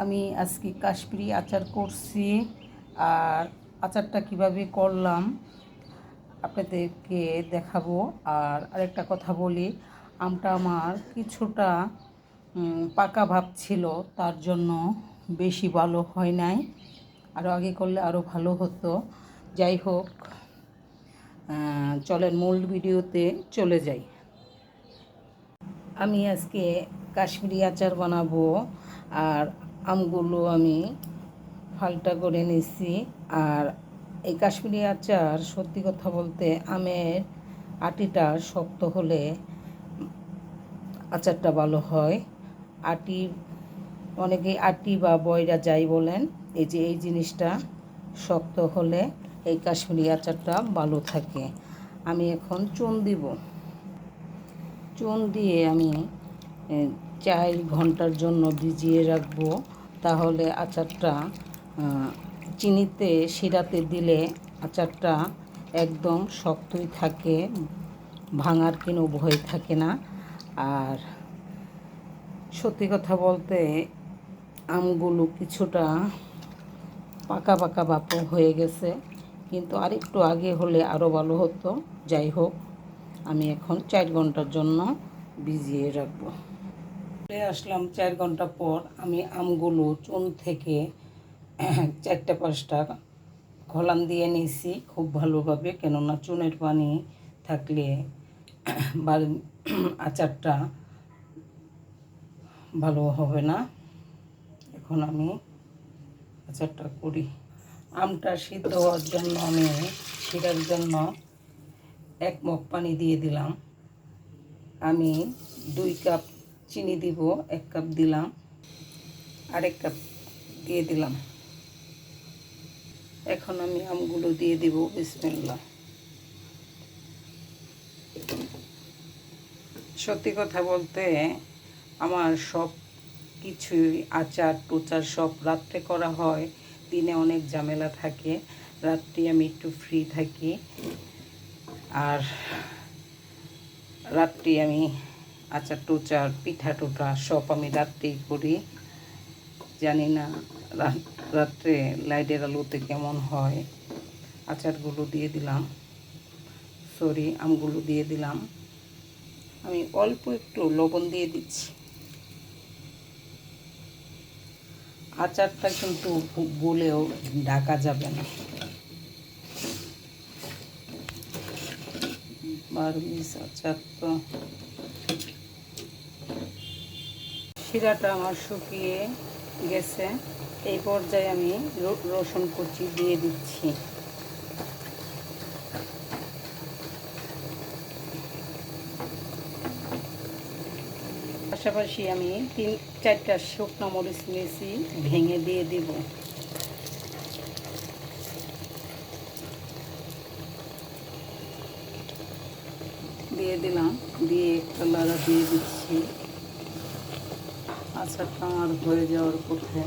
আমি আজকে কাশ্মীরি আচার করছি আর আচারটা কীভাবে করলাম আপনাদেরকে দেখাবো। আর আরেকটা কথা বলি, আমটা আমার কিছুটা পাকা ভাব ছিল, তার জন্য বেশি ভালো হয় নাই। আরও আগে করলে আরও ভালো হতো। যাই হোক চলেন মূল ভিডিওতে চলে যাই। আমি আজকে কাশ্মীরি আচার বানাবো, আর আমগুলো আমি ফালটা করে নিছি। আর এই কাশ্মীরি আচার সত্যি কথা বলতে আমের আটিটা শক্ত হলে আচারটা ভালো হয়। আটি অনেকে আটি বা বয়রা যাই বলেন, এই যে এই জিনিসটা শক্ত হলে এই কাশ্মীরি আচারটা ভালো থাকে। আমি এখন চুন দিব। চুন দিয়ে আমি চার ঘণ্টার জন্য ভিজিয়ে রাখব। তাহলে আচারটা চিনিতে শিরাতে দিলে আচারটা একদম শক্তই থাকে, ভাঙার কোনো ভয় থাকে না। আর সত্যি কথা বলতে আমগুলো কিছুটা পাকা পাকা বাপ হয়ে গেছে, কিন্তু আরেকটু আগে হলে আরও ভালো হতো। যাই হোক, আমি এখন চার ঘণ্টার জন্য ভিজিয়ে রাখব। চলে আসলাম চার ঘণ্টা পর আমি আমগুলো চুন থেকে চারটা পাঁচটা খলান দিয়ে নিয়েছি খুব ভালোভাবে, কেননা চুনের পানি থাকলে আচারটা ভালো হবে না। এখন আমি আচারটা করি। আমটা সিদ্ধ হওয়ার জন্য আমি শিরার জন্য এক মগ পানি দিয়ে দিলাম। আমি দুই কাপ চিনি দিব, এক কাপ দিলাম আরেক কাপ দিয়ে দিলাম। এখন আমি আমগুলো দিয়ে দিব বিসমিল্লা সত্যি কথা বলতে আমার সব কিছুই আচার টোচার সব রাত্রে করা হয়, দিনে অনেক ঝামেলা থাকে, রাত্রি আমি একটু ফ্রি থাকি। আর রাত্রি আমি আচার টোচার, পিঠা টোটা সব আমি রাত্রেই করি। জানি না রাত্রে লাইটের আলোতে কেমন হয়। আচারগুলো দিয়ে দিলাম। সরি, আমগুলো দিয়ে দিলাম। আমি অল্প একটু লবণ দিয়ে দিচ্ছি। আচারটা কিন্তু বলেও ডাকা যাবে না। বারমিস আচার তো শিরাটা আমার শুকিয়ে গেছে। এই পর্যায়ে আমি রসুন কুচি দিয়ে দিচ্ছি। পাশাপাশি আমি তিন, চারটা শুকনো মরিচ নিয়েছি, ভেঙে দিয়ে দিব। দিয়ে দিলাম, দিয়ে একটা লাড়া দিয়ে দিচ্ছি। আচারটা আমার হয়ে যাওয়ার পথে।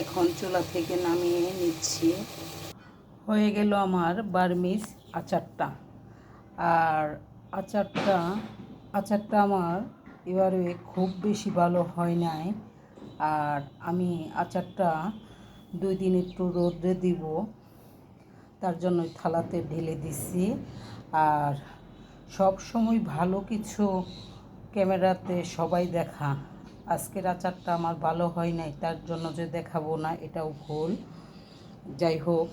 এখন চুলা থেকে নামিয়ে নিচ্ছি। হয়ে গেল আমার বার্মিস আচারটা। আর আচারটা আচারটা আমার এবারে খুব বেশি ভালো হয় নাই। আর আমি আচারটা দুই দিন একটু রোদে দিব। তার জন্য থালাতে ঢেলে দিছি। আর সব সময় ভালো কিছু ক্যামেরাতে সবাই দেখা। আজকের আচারটা আমার ভালো হয় নাই, তার জন্য যে দেখাবো না, এটাও ভুল। যাই হোক,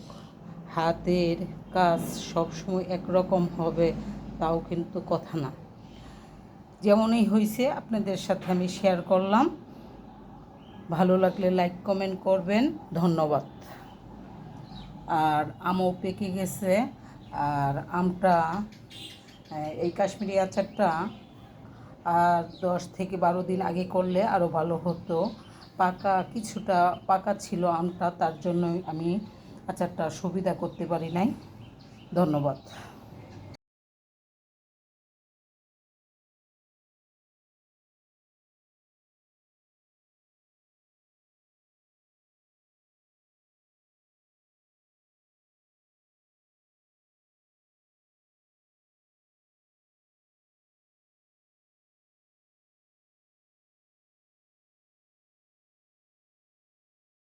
হাতের কাজ সবসময় একরকম হবে, তাও কিন্তু কথা না। যেমনই হয়েছে আপনাদের সাথে আমি শেয়ার করলাম। ভালো লাগলে লাইক কমেন্ট করবেন। ধন্যবাদ। আর আমও পেকে গেছে। আর আমটা, এই কাশ্মীরি আচারটা আর দশ থেকে বারো দিন আগে করলে আরও ভালো হতো। পাকা কিছুটা, পাকা ছিল আমটা, তার জন্য আমি আচারটা সুবিধা করতে পারি নাই। ধন্যবাদ।